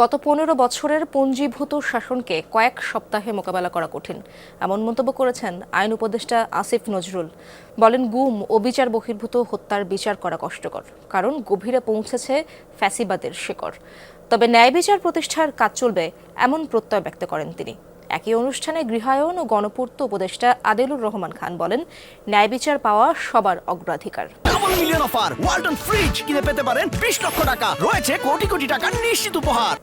গত পনেরো বছরের পঞ্জীভূত শাসনকে কয়েক সপ্তাহে মোকাবেলা করা কঠিন। এমন মন্তব্য করেছেন আইন উপদেষ্টা আসিফ নজরুল। বলেন, গুম ও বিচার বহির্ভূত, হত্যার বিচার করা কষ্টকর, কারণ গভীরে পৌঁছেছে ফ্যাসিবাদের শিকড়। তবে ন্যায় বিচার প্রতিষ্ঠার কাজ চলবে, এমন প্রত্যয় ব্যক্ত করেন তিনি। একই অনুষ্ঠানে গৃহায়ন ও গণপূর্ত উপদেষ্টা আদেলুর রহমান খান বলেন, ন্যায় বিচার পাওয়া সবার অগ্রাধিকার। Double million offer Walton fridge কিনে পেতে পারেন বিশ লক্ষ টাকা। রয়েছে কোটি কোটি টাকার নিশ্চিত উপহার।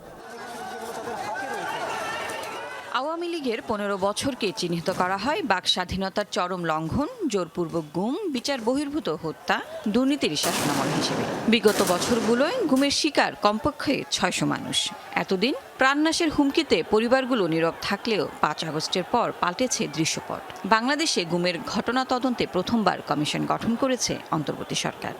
আওয়ামী লীগের পনেরো বছরকে চিহ্নিত করা হয় বাক স্বাধীনতার চরম লঙ্ঘন, জোরপূর্বক গুম, বিচার বহির্ভূত হত্যা, দুর্নীতির শাসনামল হিসেবে। বিগত বছরগুলোয় গুমের শিকার কমপক্ষে ছয়শো মানুষ। এতদিন প্রাণনাশের হুমকিতে পরিবারগুলো নীরব থাকলেও পাঁচ আগস্টের পর পাল্টেছে দৃশ্যপট। বাংলাদেশে গুমের ঘটনা তদন্তে প্রথমবার কমিশন গঠন করেছে অন্তর্বর্তী সরকার।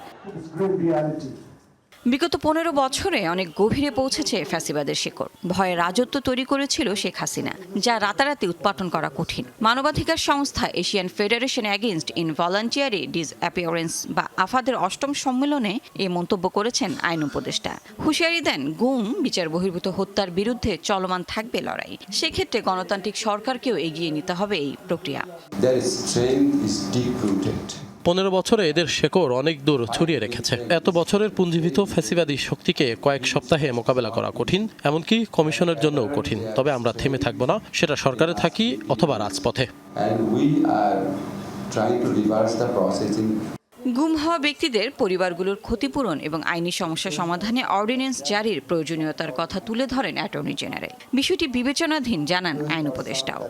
বিগত পনেরো বছরে অনেক গভীরে পৌঁছেছে ফ্যাসিবাদের শিকড়। ভয়ে রাজত্ব তৈরি করেছিল শেখ হাসিনা, যা রাতারাতি উৎপাটন করা কঠিন। মানবাধিকার সংস্থা Asian federation against involuntary disappearance বা আফাদের অষ্টম সম্মেলনে এ মন্তব্য করেছেন আইন উপদেষ্টা। হুঁশিয়ারি দেন, গুম, বিচার বহির্ভূত হত্যার বিরুদ্ধে চলমান থাকবে লড়াই। সেক্ষেত্রে গণতান্ত্রিক সরকারকেও এগিয়ে নিতে হবে এই প্রক্রিয়া। পনেরো বছরে এদের শেকড় অনেক দূর ছড়িয়ে রেখেছে। এত বছরের পুঞ্জীভূত ফ্যাসিবাদী শক্তিকে কয়েক সপ্তাহে মোকাবেলা করা কঠিন এমনকি কমিশনের জন্যও কঠিন। তবে আমরা থেমে থাকব না সেটা সরকারে থাকি অথবা রাজপথে। গুম হওয়া ব্যক্তিদের পরিবারগুলোর ক্ষতিপূরণ এবং আইনি সমস্যা সমাধানে অর্ডিন্যান্স জারির প্রয়োজনীয়তার কথা তুলে ধরেন অ্যাটর্নি জেনারেল। বিষয়টি বিবেচনাধীন জানান আইন উপদেষ্টাও।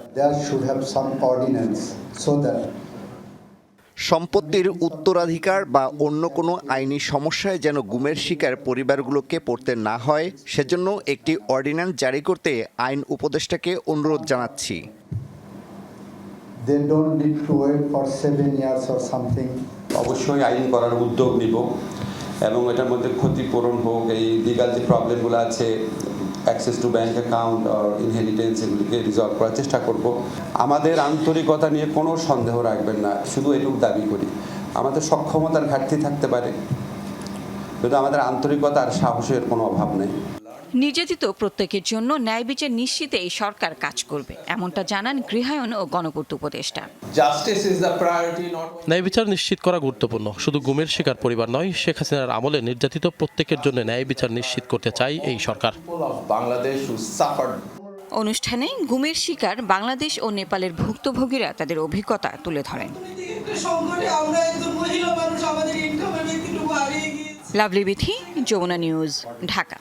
সম্পত্তির উত্তরাধিকার বা অন্য কোনো আইনি সমস্যায় যেন গুমের শিকার পরিবারগুলোকে পড়তে না হয় সেজন্য একটি অর্ডিন্যান্স জারি করতে আইন উপদেষ্টাকে অনুরোধ জানাচ্ছি. অবশ্যই আইন করার উদ্যোগ নিব এবং এটার মধ্যে ক্ষতিপূরণ হোক এই লিগাল যে প্রবলেমগুলো আছে অ্যাক্সেস টু ব্যাঙ্ক অ্যাকাউন্ট আর ইনহেরিটেন্স এগুলিকে রিজলভ করার চেষ্টা করব। আমাদের আন্তরিকতা নিয়ে কোনো সন্দেহ রাখবেন না, শুধু এটুক দাবি করি। আমাদের সক্ষমতার ঘাটতি থাকতে পারে, কিন্তু আমাদের আন্তরিকতা আর সাহসের কোনো অভাব নেই। নির্যাতিত প্রত্যেকের জন্য ন্যায় বিচার নিশ্চিতে এই সরকার কাজ করবে এমনটা জানান গৃহায়ন ও গণপূর্ত উপদেষ্টা। ন্যায় বিচার নিশ্চিত করা গুরুত্বপূর্ণ। শুধু গুমের শিকার পরিবার নয় শেখ হাসিনার আমলে নির্যাতিত প্রত্যেকের জন্য ন্যায় বিচার নিশ্চিত করতে চাই এই সরকার। অনুষ্ঠানে গুমের শিকার বাংলাদেশ ও নেপালের ভুক্তভোগীরা তাদের অভিজ্ঞতা তুলে ধরেন। Lovely Bithi Jamuna news Dhaka.